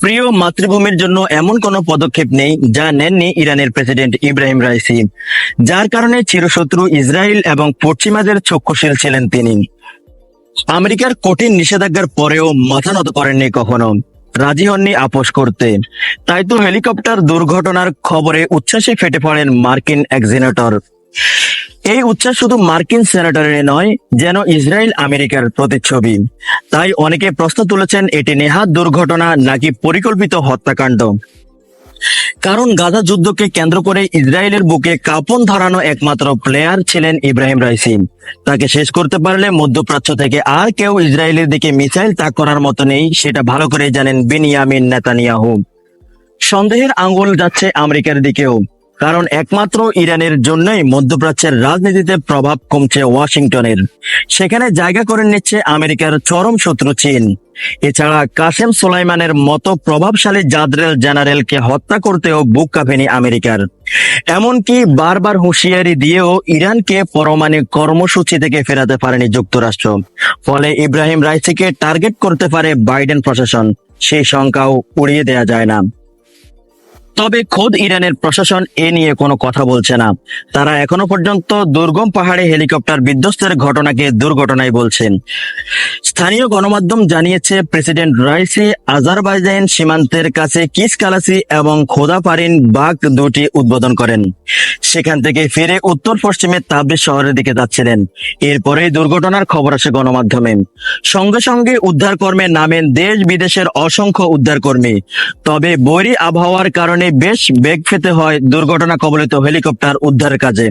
প্রিয় মাতৃভূমির জন্য এমন কোনো পদক্ষেপ নেই যা নেননি ইরানের প্রেসিডেন্ট ইব্রাহিম রাইসি, যার কারণে চিরশত্রু ইসরায়েল এবং পশ্চিমাদের চক্ষুশীল ছিলেন তিনি। আমেরিকার কঠিন নিষেধাজ্ঞার পরেও মাথা নত করেননি কখনো। রাজি হননি আপোষ করতে। তাই তো হেলিকপ্টার দুর্ঘটনার খবরে উচ্ছ্বাসে ফেটে পড়েন মার্কিন এক জেনেটর এই উচ্ছ্বাস শুধু মার্কিন সেনেটরের নয়, যেন ইসরায়েল আমেরিকার প্রতিচ্ছবি। তাই অনেকে প্রশ্ন তুলেছেন, এটি নেহাত দুর্ঘটনা নাকি পরিকল্পিত হত্যাকাণ্ড? কারণ গাজা যুদ্ধকে কেন্দ্র করে ইসরায়েলের বুকে কাপন ধরানো একমাত্র প্লেয়ার ছিলেন ইব্রাহিম রাইসি। তাকে শেষ করতে পারলে মধ্যপ্রাচ্য থেকে আর কেউ ইসরায়েলের দিকে মিসাইল তাক করার মতো নেই, সেটা ভালো করে জানেন বিনিয়ামিন নেতানিয়াহু। সন্দেহের আঙ্গুল যাচ্ছে আমেরিকার দিকেও। কারণ একমাত্র ইরানের জন্যই মধ্যপ্রাচ্যের রাজনীতিতে প্রভাব কমছে ওয়াশিংটনের। সেখানে জায়গা করে নিচ্ছে আমেরিকার চরম শত্রু চীন। এছাড়া কাসেম সোলাইমানের মতো প্রভাবশালী জাদরেল জেনারেলকে হত্যা করতেও বুক কাঁপেনি আমেরিকার। এমনকি বারবার হুঁশিয়ারি দিয়েও ইরানকে পরমাণু কর্মসূচি থেকে ফেরাতে পারেনি যুক্তরাষ্ট্র। ফলে ইব্রাহিম রাইসিকে টার্গেট করতে পারে বাইডেন প্রশাসন। সেই শঙ্কাও উড়িয়ে দেয়া যায় না। তবে খোদ ইরানের প্রশাসন এ নিয়ে কোনো কথা বলছে না। তারা এখনও পর্যন্ত দুর্গম পাহাড়ে হেলিকপ্টার বিধ্বস্তের ঘটনাকে দুর্ঘটনাই বলছেন। স্থানীয় গণমাধ্যম জানিয়েছে, প্রেসিডেন্ট রাইসি আজারবাইজান সীমান্তের কাছে কিস কালাসি এবং খোদাপারিন বাগ দুটি উদ্বোধন করেন। সেখান থেকে ফিরে উত্তর পশ্চিমে তাবরিজ শহরের দিকে যাচ্ছিলেন। এরপরেই দুর্ঘটনার খবর আসে গণমাধ্যমে। সঙ্গে সঙ্গে উদ্ধার কর্মে নামেন দেশ বিদেশের অসংখ্য উদ্ধারকর্মী। তবে বৈরী আবহাওয়ার কারণে বেশ বেগ পেতে হয় দুর্ঘটনা কবলিত হেলিকপ্টার উদ্ধারের কাজে।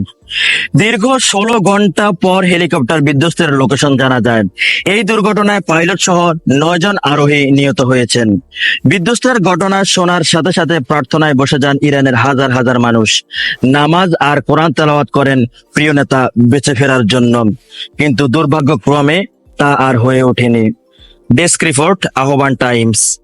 দীর্ঘ ষোলো ঘণ্টা পর হেলিকপ্টার বিধ্বস্তের লোকেশন জানা যায়। এই দুর্ঘটনায় পাইলট সহ নয় জন আরোহী নিহত হয়েছেন। বিধ্বস্তের ঘটনা শোনার সাথে সাথে প্রার্থনায় বসে যান ইরানের হাজার হাজার মানুষ। নামাজ আর কোরআন তেলাওয়াত করেন প্রিয় নেতা বেঁচে ফেরার জন্য। কিন্তু দুর্ভাগ্যক্রমে তা আর হয়ে ওঠেনি। Desk report, Ahban Times.